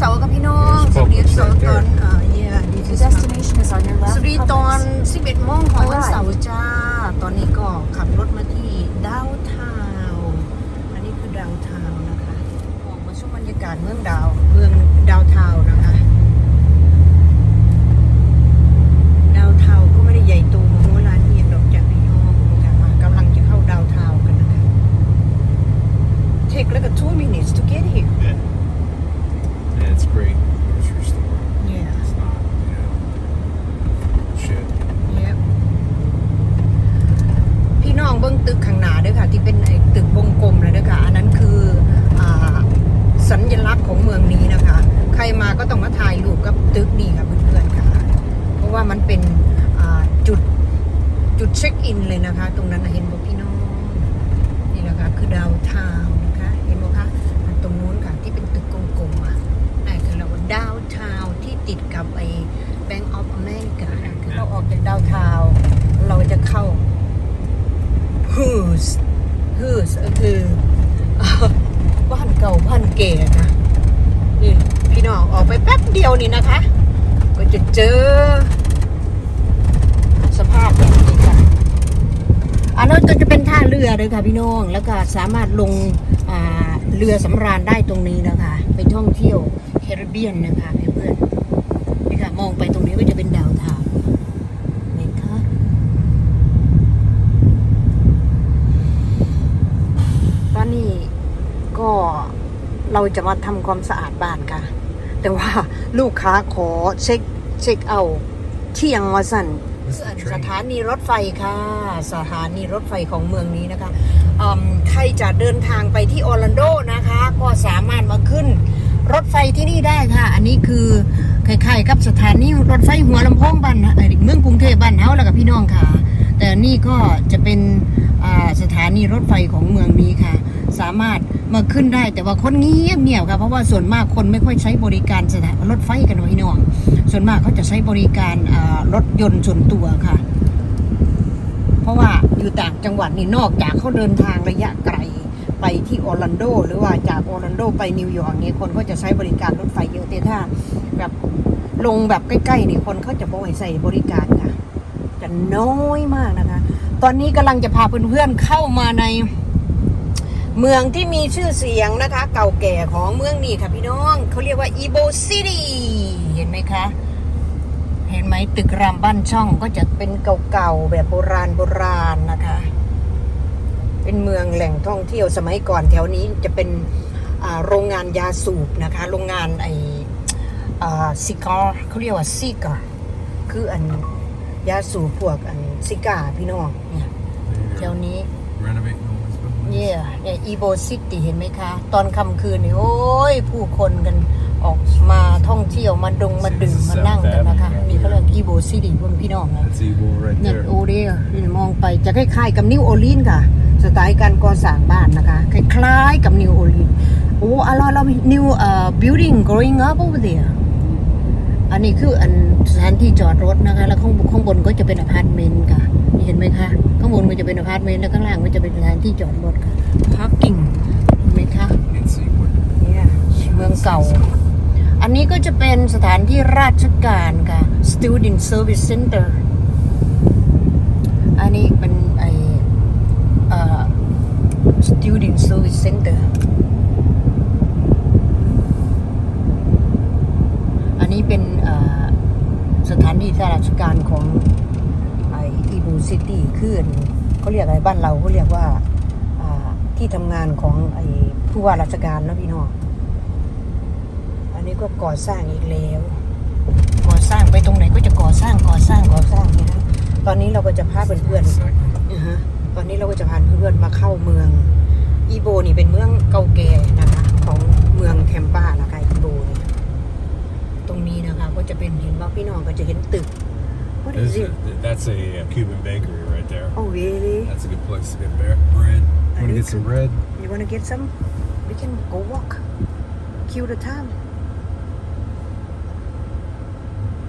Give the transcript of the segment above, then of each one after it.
เสาร์กับพี่น้องสวัสดีเสาร์ตอนเอ่อ yeah this The is destination is on your ส left. วัสดีตอน compass. 11โมงของวันเสาร์จ้า ตอนนี้ก็ขับรถมาที่ดาวทาวอันนี้คือดาวทาวนะคะออกมาชมบรรยากาศเมืองดาวเมืองดาวทาวนะคะ ดาวทาวก็ไม่ได้ใหญ่โตมโหฬารเอียงดอกจากพี่น้องนะคะมากำลังจะเข้าดาวทาวกันนะคะ Take like a two minutes to get here Yeah. Yeah, it's great grocery store. yeah It's not, you know, shit. Yep พี่น้องตึกข้างหน้าด้วยค่ะ ที่เป็นตึกวงกลมเลยด้วยค่ะ อันนั้นคืออสัญลักษณ์ของเมืองนี้นะคะ ใครมาก็ต้องมาถ่ายรูปกับตึกนี้ค่ะเพื่อนๆค่ะ เพราะว่ามันเป็นจุดจุดเช็คอินเลยนะคะ ตรงนั้นเห็นบอกพี่น้องนี่แหละค่ะคือดาวทาวนะคะ เห็นไหมคะตรงนู้นค่ะที่เป็นตึกกลมๆอะนั่นคือเราดาวทาวที่ติดกับไอ้ Bank of America นะคือเราออกจากดาวทาน์เราจะเข้า Who's Who's ก็คือ บ้านเก่าบ้านเก๋นะนี่พี่น้ องออกไปแป๊บเดียวนี่นะคะ ก็จะเจอ สภาพแบบนี้ค่ะอันนั้นก็จะเป็นท่าเรือเลยค่ะพี่น้อง แล้วก็สามารถลงเรือสำราญได้ตรงนี้นะคะ ไปท่องเที่ยวแคริบเบียนนะคะเพื่อนๆนี่ค่ะมองไปตรงนี้ก็จะเป็นดาวเทาวน์นี่ค่ะตอนนี้ก็เราจะมาทำความสะอาดบ้านค่ะ แต่ว่าลูกค้าขอเช็คเช็คเอาท์เที่ยงวาสันสถานีรถไฟค่ะ สถานีรถไฟของเมืองนี้นะคะใครจะเดินทางไปที่ออร์แลนโดนะคะ ก็สามารถมาขึ้น รถไฟที่นี่ได้ค่ะ อันนี้คือคล้ายๆกับสถานีรถไฟหัวลำโพงบ้านเมืองกรุงเทพบ้านเฮาแล้วกับพี่น้องค่ะ แต่นี่ก็จะเป็นสถานีรถไฟของเมืองนี้ค่ะ สามารถมาขึ้นได้แต่ว่าคนเงียบเงียบค่ะเพราะว่าส่วนมากคนไม่ค่อยใช้บริการสถานรถไฟกันหน่อยพี่น้องส่วนมากเขาจะใช้บริการรถยนต์ส่วนตัวค่ะ เพราะว่าอยู่ต่างจังหวัดนี่นอกจากเขาเดินทางระยะไกลไปที่ออร์แลนโด หรือว่าจากออร์แลนโดไปนิวยอร์กเนี่ยคนก็จะใช้บริการรถไฟเยอะแต่ถ้าแบบลงแบบใกล้ๆนี่คนเขาจะบ่อยใส่บริการค่ะ น้อยมากนะคะ ตอนนี้กำลังจะพาเพื่อนๆเข้ามาใน เมืองที่มีชื่อเสียงนะคะ เก่าแก่ของเมืองนี้ค่ะพี่น้องเขาเรียกว่าอีโบซิตี้เห็นไหมคะ เห็นไหมตึกรามบ้านช่องก็จะเป็นเก่าๆแบบโบราณโบราณนะคะ เป็นเมืองแหล่งท่องเที่ยวสมัยก่อนแถวนี้จะเป็นโรงงานยาสูบนะคะ โรงงานไอซิกาเขาเรียกว่าซิกาคืออัน ยาสูบพวกอันซิกาพี่น้องเนี่ยแถวนี้ Renovating all these buildings. เนี่ยเนี่ยอีโบซิตี้เห็นไหมคะ ตอนค่ำคืนนี่โอ้ย ผู้คนกันออกมาท่องเที่ยวมาดงมาดื่มมานั่งกันนะคะ นี่เขาเรียกอีโบซิตี้พวกพี่น้องนะ That's Evil right เนี่ย there. โอเดียนี่มองไปจะคล้ายๆกับนิวโอลีนค่ะ สไตล์การก่อสร้างบ้านนะคะ คล้ายๆกับนิวโอลีนโอ้อ lot of new uh, building growing up over there อันนี้คืออันสถานที่จอดรถนะคะ แล้วข้างข้างบนก็จะเป็นอพาร์ตเมนต์ค่ะนี่เห็นไหมคะ ข้างบนก็จะเป็นอพาร์ตเมนต์แล้วข้างล่างก็จะเป็นสถานที่จอดรถค่ะ parking เห็นไหมคะ In Sequin. เนี่ยเมืองเก่า อันนี้ก็จะเป็นสถานที่ราชการค่ะ Student Service Center อันนี้เป็นไอเอ่อ Student Service Center อันนี้เป็นเอ่อ สถานที่ราชการของไออีบูซิตี้คืออันเขาเรียกอะไรบ้านเราเขาเรียกว่าอ่าที่ทำงานของไอผู้ว่าราชการเนอะพี่น้องอันนี้ก็ก่อสร้างอีกแล้วก่อสร้างไปตรงไหนก็จะก่อสร้างก่อสร้างก่อสร้างนะฮะตอนนี้เราก็จะพาเพื่อน Second. ๆนะฮะตอนนี้เราก็จะพาเพื่อนๆมาเข้าเมืองอีโบนี่เป็นเมืองเก่าแก่นะคะของเมืองแทมปานะคะอีโบเนี่ย ตรงนี้นะคะ ก็จะเป็นเห็นว่าพี่น้องก็จะเห็นตึก What is This it? is- That's a uh, Cuban bakery right there. Oh really? That's a good place to get bre- bread. Want to get some bread? You wanna get some? We can go walk. Kill the time.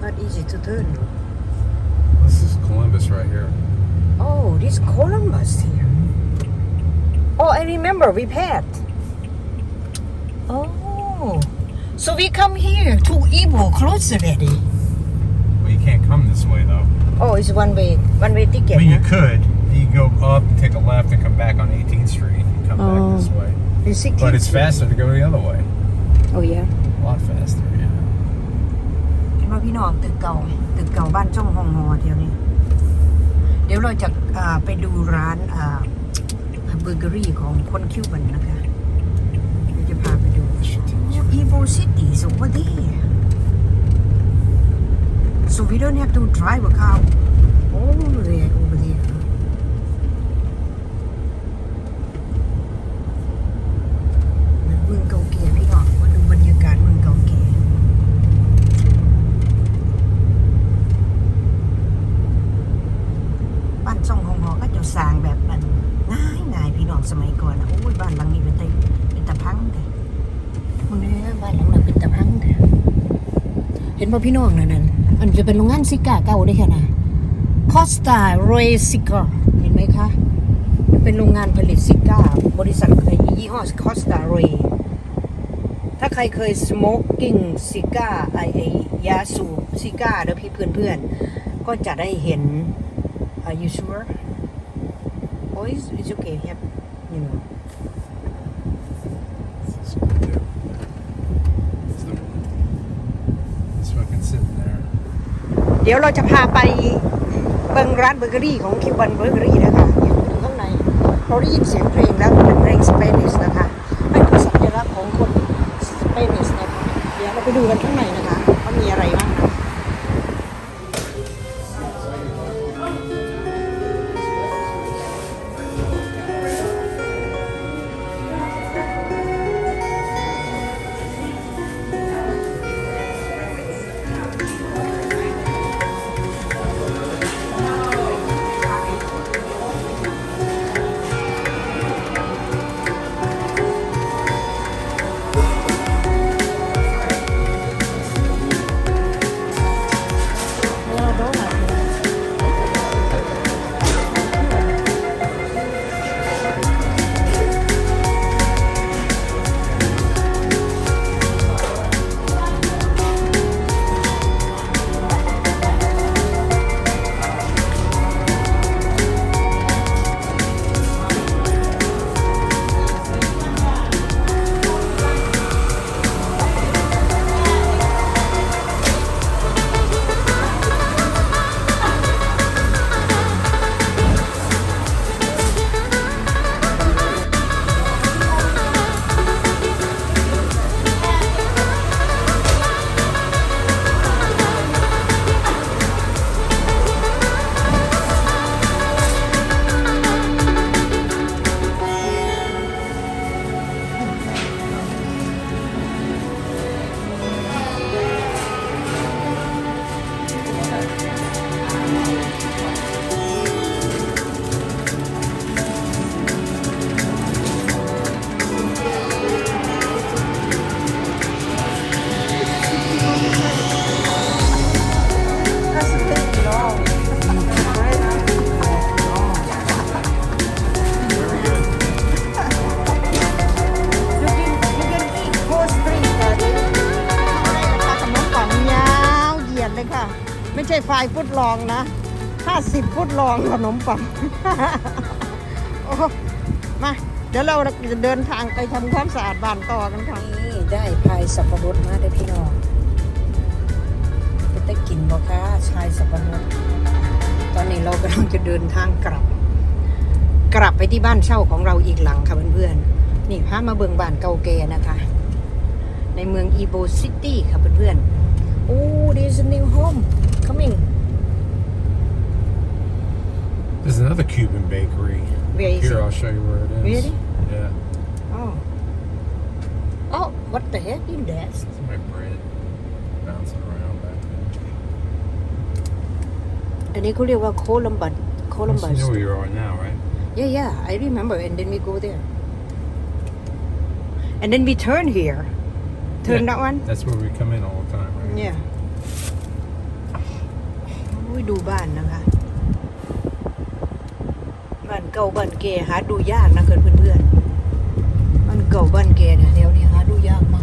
Not easy to turn. This is Columbus right here. Oh, this Columbus here. Oh, I remember we had. Oh, so we come here to Ibo close already Well, you can't come this way though. oh it's one way one way ticket I mean, you huh? could. You can go up, take a left, and come back on 18th Street and come Oh. back this way. It's 16 But it's faster to go the other way. oh yeah A lot faster. Yeah. เห็นว่าพี่น้องตึกเก่าตึกเก่าบ้านจ้องฮองฮอเดี๋ยวนี้ เดี๋ยวเราจะอ่าไปดูร้านอ่าเบเกอรี่ของคนคิวบันนะคะ อีโ o ซิตี้สุวดี so we don't have to drive a car all the way over there เมืองเก่าแก่พี่น้องมาดูบรรยากาศเมืองเก่าแก่ บ้านช่องของหอก็จะสร้างแบบมันง่ายง่ายพี่น้องสมัยก่อนนะโอ้ยบ้านหลังนี้เป็นตะเป็นตะพังแต่คุณแม่บ้านหลังนั้นเป็นตะพังแต่เห็นป่ะพี่น้องนั่นนั่นมันจะเป็นโรงงานซิก้าเก่าได้แค่ไหนคอสตาโรซิก้าเห็นไหมคะ เป็นโรงงานผลิตซิก้า บริษัทไอ้ยี่ห้อคอสตาโรถ้าใครเคย smoking ซิก้าไอไอยาสูบซิก้าเด้อพี่เพื่อนๆก็จะได้เห็น Are you sure? Oh, it's, it's okay. Yep. You know. That's what we do. It's the- It's fucking sitting there. เดี๋ยวเราจะพาไปเบิงร้านเบเกอรี่ของคิวบันเบเกอรี่นะคะอยู่ข้างในเราได้ยินเสียงเพลงแล้วเป็นเพลงสเปนิสนะคะเป็นคือสัญลักษณ์ของคนสเปนิสนะคะเดี๋ยวเราไปดูกันข้างในนะคะว่ามีอะไรบ้าง ลองนะ50ฟุตลองขนมปังโอ้มา เดี๋ยวเราจะเดินทางไปทำความสะอาดบ้านต่อกันค่ะนี่ได้พายสับปะรดมาได้พี่น้องจะได้กินบ่คะชายสับปะรดตอนนี้เรากำลังจะเดินทางกลับ กลับไปที่บ้านเช่าของเราอีกหลังค่ะเพื่อนๆนี่พามาเบิงบ้านเก่าแก่นะคะ ในเมืองอีโบซิตี้ค่ะเพื่อนๆ โอ้ there's a new home coming There's another Cuban bakery. where is Here, it I'll show you where it is. Really? Yeah. oh oh what the heck is that It's my bread bouncing around back there. อันนี้เขาเรียกว่าโคลัมบัสโคลัมบั You ส know where you are now, right? yeah yeah I remember and then we go there and then we turn here turn Yeah. that one That's where we come in all the time, right? เนี่ยอุ้ยดูบ้านนะคะ บ้านเก่าบ้านแก่หาดูยากนะเกินเพื่อนๆบ้านเก่าบ้านแก่เนี่ยแถวนี้หาดูยากมาก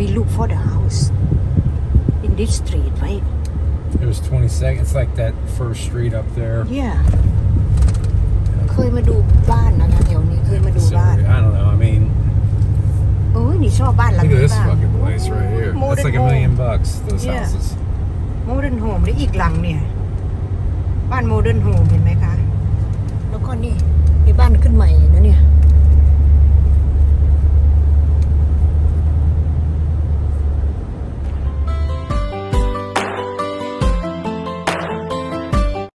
we look for the house in this street right It was 20 seconds. It's like that first street up there. yeah เคยมาดูบ้านนะคะแถวนี้เคยมาดู So, บ้าน I don't know. I mean, โอ้ยนี่ชอบบ้านหลัง look at นี้ this มาก fucking place right here. That's like a million bucks. Those Yeah. houses. โมเดิร์นโฮมได้อีกหลังเนี่ย บ้านโมเดิร์นโฮมเห็นไหมคะ แล้วก็นี่นี่บ้านขึ้นใหม่นะเนี่ย